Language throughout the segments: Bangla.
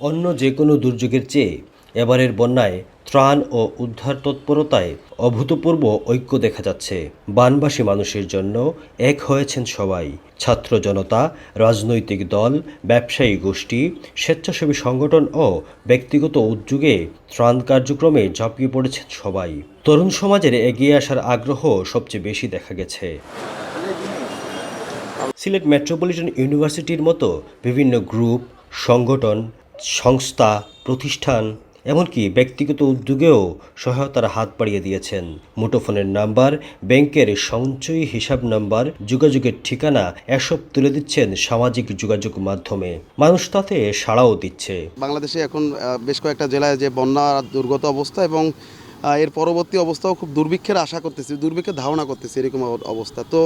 অন্য যে কোনো দুর্যোগের চেয়ে এবারের বন্যায় ত্রাণ ও উদ্ধার তৎপরতায় অভূতপূর্ব ঐক্য দেখা যাচ্ছে। বানবাসী মানুষের জন্য এক হয়েছেন সবাই। ছাত্র জনতা, রাজনৈতিক দল, ব্যবসায়ী গোষ্ঠী, স্বেচ্ছাসেবী সংগঠন ও ব্যক্তিগত উদ্যোগে ত্রাণ কার্যক্রমে ঝাঁপিয়ে পড়েছেন সবাই। তরুণ সমাজের এগিয়ে আসার আগ্রহ সবচেয়ে বেশি দেখা গেছে। সিলেট মেট্রোপলিটন ইউনিভার্সিটির মতো বিভিন্ন গ্রুপ, সংগঠন সংস্থা, প্রতিষ্ঠান, এমনকি ব্যক্তিগত উদ্যোগেও সহায়তার হাত বাড়িয়ে দিয়েছেন। মুঠোফোনের নাম্বার, ব্যাংকের সঞ্চয়ী হিসাব নাম্বার, যোগাযোগের ঠিকানা এসব তুলে দিচ্ছেন সামাজিক যোগাযোগ মাধ্যমে। মানুষ তাতে সাড়াও দিচ্ছে। বাংলাদেশে এখন বেশ কয়েকটা জেলায় যে বন্যা দুর্গত অবস্থা এবং এর পরবর্তী অবস্থাও খুব দুর্ভিক্ষের আশা করতেছি দুর্ভিক্ষের ধারণা করতেছি এরকম অবস্থা। তো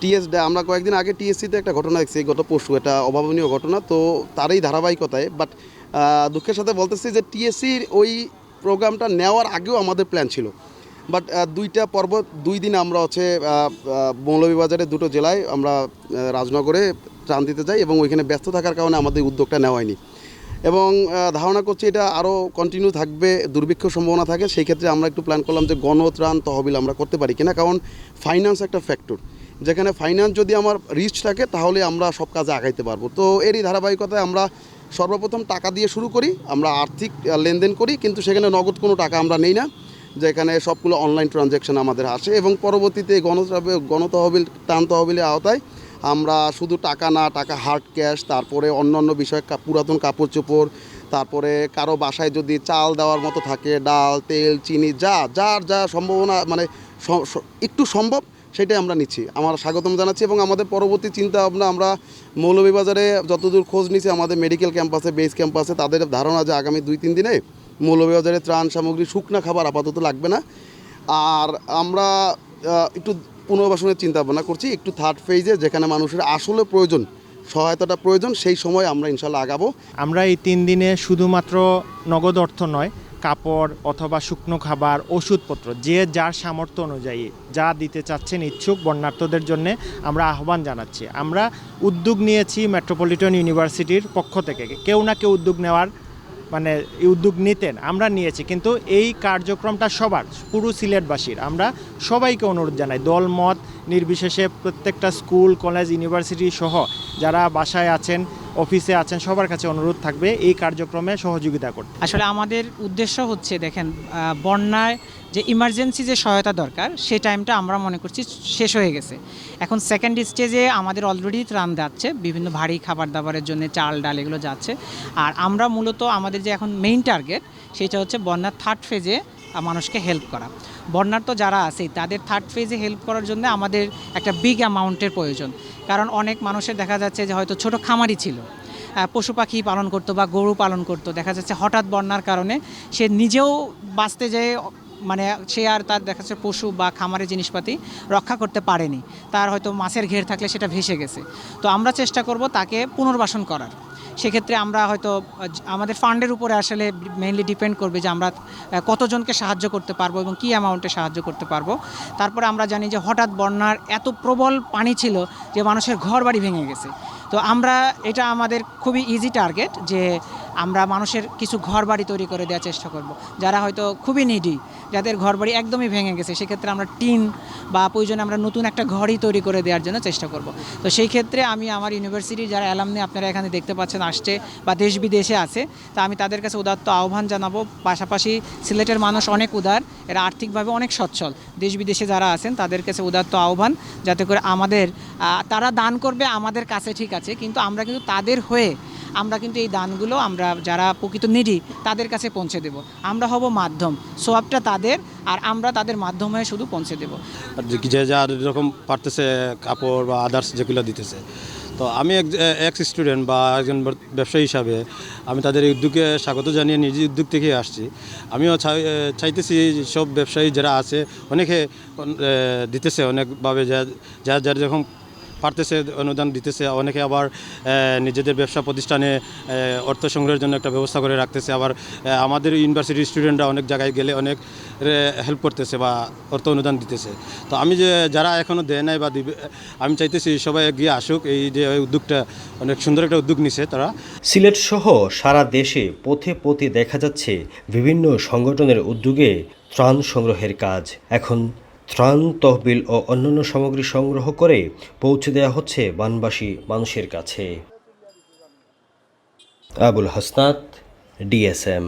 টিএস আমরা কয়েকদিন আগে টিএসসিতে একটা ঘটনা দেখছি, গত পরশু এটা অভাবনীয় ঘটনা, তো তারই ধারাবাহিকতায় বাট দুঃখের সাথে বলতেছি যে টিএসসির ওই প্রোগ্রামটা নেওয়ার আগেও আমাদের প্ল্যান ছিল। বাট দুইটা পর্ব, দুই দিন আমরা হচ্ছে মৌলভীবাজারের দুটো জেলায় আমরা রাজনগরে ত্রাণ দিতে যাই এবং ওইখানে ব্যস্ত থাকার কারণে আমাদের উদ্যোগটা নেওয়া হয়নি। এবং ধারণা করছি এটা আরও কন্টিনিউ থাকবে, দুর্ভিক্ষ সম্ভাবনা থাকে, সেই ক্ষেত্রে আমরা একটু প্ল্যান করলাম যে গণত্রাণ তহবিল আমরা করতে পারি কিনা। কারণ ফাইন্যান্স একটা ফ্যাক্টর যেখানে ফাইন্যান্স যদি আমার রিচ থাকে, তাহলে আমরা সব কাজে আগাইতে পারব। তো এরই ধারাবাহিকতায় আমরা সর্বপ্রথম টাকা দিয়ে শুরু করি, আমরা আর্থিক লেনদেন করি, কিন্তু সেখানে নগদ কোনো টাকা আমরা নেই না, যেখানে সবগুলো অনলাইন ট্রানজ্যাকশন আমাদের আসে এবং পরবর্তীতে গণ গণতহবিল টান তহবিলের আওতায় আমরা শুধু টাকা না, টাকা হার্ড ক্যাশ তারপরে অন্য অন্য বিষয় পুরাতন কাপড় চোপড়, তারপরে কারও বাসায় যদি চাল দেওয়ার মতো থাকে, ডাল, তেল, চিনি, যা, যার যা সম্ভাবনা মানে একটু সম্ভব, সেটাই আমরা নিচ্ছি। আমার স্বাগতম জানাচ্ছি এবং আমাদের পরবর্তী চিন্তা ভাবনা, আমরা মৌলভীবাজারে যতদূর খোঁজ নিছি আমাদের মেডিকেল ক্যাম্পাসে বেস ক্যাম্পাসে তাদের ধারণা যে আগামী দুই, তিন দিনে মৌলভীবাজারে ত্রাণ সামগ্রী, শুকনা খাবার আপাতত লাগবে না। আর আমরা একটু পুনর্বাসনের ভাবনা করছি, একটু থার্ড ফেজে যেখানে মানুষের আসলে প্রয়োজন, সহায়তাটা প্রয়োজন, সেই সময় আমরা ইনশাল্লাহ আগাবো। আমরা এই তিন দিনে শুধুমাত্র নগদ অর্থ নয়, কাপড় অথবা শুকনো খাবার, ওষুধপত্র, যে যার সামর্থ্য অনুযায়ী যা দিতে চাচ্ছেন ইচ্ছুক বন্যার্থদের জন্য আমরা আহ্বান জানাচ্ছি। আমরা উদ্যোগ নিয়েছি মেট্রোপলিটন ইউনিভার্সিটির পক্ষ থেকে। কেউ না কেউ উদ্যোগ নেওয়ার মানে উদ্যোগ নিতেন, আমরা নিয়েছি। কিন্তু এই কার্যক্রমটা সবার, পুরো সিলেটবাসীর। আমরা সবাইকে অনুরোধ জানাই দল মত নির্বিশেষে প্রত্যেকটা স্কুল, কলেজ, ইউনিভার্সিটি সহ যারা বাসায় আছেন অফিসে আছেন, সবার কাছে অনুরোধ থাকবে এই কার্যক্রমে সহযোগিতা করতে। আসলে আমাদের উদ্দেশ্য হচ্ছে দেখেন বন্যায় যে ইমার্জেন্সি যে সহায়তা দরকার সেই টাইমটা আমরা মনে করছি শেষ হয়ে গেছে। এখন সেকেন্ড স্টেজে আমাদের অলরেডি ত্রাণ যাচ্ছে, বিভিন্ন ভারী খাবার দাবারের জন্য চাল, ডাল এগুলো যাচ্ছে। আর আমরা মূলত আমাদের যে এখন মেইন টার্গেট সেটা হচ্ছে বন্যার থার্ড ফেজে মানুষকে হেল্প করা। বন্যার তো যারা আছে, তাদের থার্ড ফেজে হেল্প করার জন্য আমাদের একটা বিগ অ্যামাউন্টের প্রয়োজন। কারণ অনেক মানুষের দেখা যাচ্ছে যে হয়তো ছোট খামারি ছিল। পশু পাখি পালন করতো বা গরু পালন করতো। দেখা যাচ্ছে হঠাৎ বন্যার কারণে সে নিজেও বাঁচতে যেয়ে মানে সে আর তার দেখা যাচ্ছে পশু বা খামারের জিনিসপাতি রক্ষা করতে পারেনি। তার হয়তো মাছের ঘের থাকলে সেটা ভেসে গেছে। তো আমরা চেষ্টা করব তাকে পুনর্বাসন করার। সেক্ষেত্রে আমরা হয়তো, আমাদের ফান্ডের উপরে আসলে মেইনলি ডিপেন্ড করবে যে আমরা কতজনকে সাহায্য করতে পারব এবং কী অ্যামাউন্টে সাহায্য করতে পারব। তারপরে আমরা জানি যে হঠাৎ বন্যার এত প্রবল পানি ছিল যে মানুষের ঘর বাড়ি ভেঙে গেছে। তো আমরা, এটা আমাদের খুবই ইজি টার্গেট যে আমরা মানুষের কিছু ঘর বাড়ি তৈরি করে দেওয়ার চেষ্টা করব। যারা হয়তো খুবই নিডি যাদের ঘর বাড়ি একদমই ভেঙে গেছে, সেক্ষেত্রে আমরা টিন বা প্রয়োজনে আমরা নতুন একটা ঘরই তৈরি করে দেওয়ার জন্য চেষ্টা করব। তো সেই ক্ষেত্রে আমি আমার ইউনিভার্সিটির যারা অ্যালামনি আপনারা এখানে দেখতে পাচ্ছেন, আসছে বা দেশ বিদেশে আছে, তা আমি তাদের কাছে উদাত্ত আহ্বান জানাব। পাশাপাশি সিলেটের মানুষ অনেক উদার, এরা আর্থিকভাবে অনেক সচ্ছল। দেশ বিদেশে যারা আছেন, তাদের কাছে উদাত্ত আহ্বান যাতে করে আমাদের তারা দান করবে আমাদের কাছে ঠিক আছে, কিন্তু আমরা কিন্তু তাদের হয়ে আমরা কিন্তু এই দানগুলো আমরা যারা প্রকৃত নিডি তাদের কাছে পৌঁছে দেব। আমরা হব মাধ্যম, সোয়াবটা তাদের আর আমরা তাদের মাধ্যম হয়ে শুধু পৌঁছে দেব। যে- যার যেরকম পারতেছে কাপড় বা আদার্স যেগুলো দিতেছে। তো আমি এক্স স্টুডেন্ট বা একজন ব্যবসায়ী হিসাবে আমি তাদের উদ্যোগে স্বাগত জানিয়ে নিজ উদ্যোগ থেকে আসছি। আমিও চাই- চাইতেছি সব ব্যবসায়ী যারা আছে, অনেকে দিতেছে অনেকভাবে। যা যার যার যখন পারতেছে, অনুদান দিতেছে। অনেকে আবার নিজেদের ব্যবসা প্রতিষ্ঠানে অর্থ সংগ্রহের জন্য একটা ব্যবস্থা করে রাখতেছে। আবার আমাদের ইউনিভার্সিটির স্টুডেন্টরা অনেক জায়গায় গেলে অনেক হেল্প করতেছে বা অর্থ অনুদান দিতেছে। তো আমি যে, যারা এখনও দেয় নাই বা দিবে, আমি চাইতেছি সবাই এগিয়ে আসুক। এই যে উদ্যোগটা, অনেক সুন্দর একটা উদ্যোগ নিছে তারা। সিলেট সহ সারা দেশে পথে পথে দেখা যাচ্ছে বিভিন্ন সংগঠনের উদ্যোগে ত্রাণ সংগ্রহের কাজ এখন ত্রাণ, তহবিল ও অন্যান্য সামগ্রী সংগ্রহ করে পৌঁছে দেওয়া হচ্ছে বানবাসী মানুষের কাছে। আবুল হাসনাত, ডিএসএম।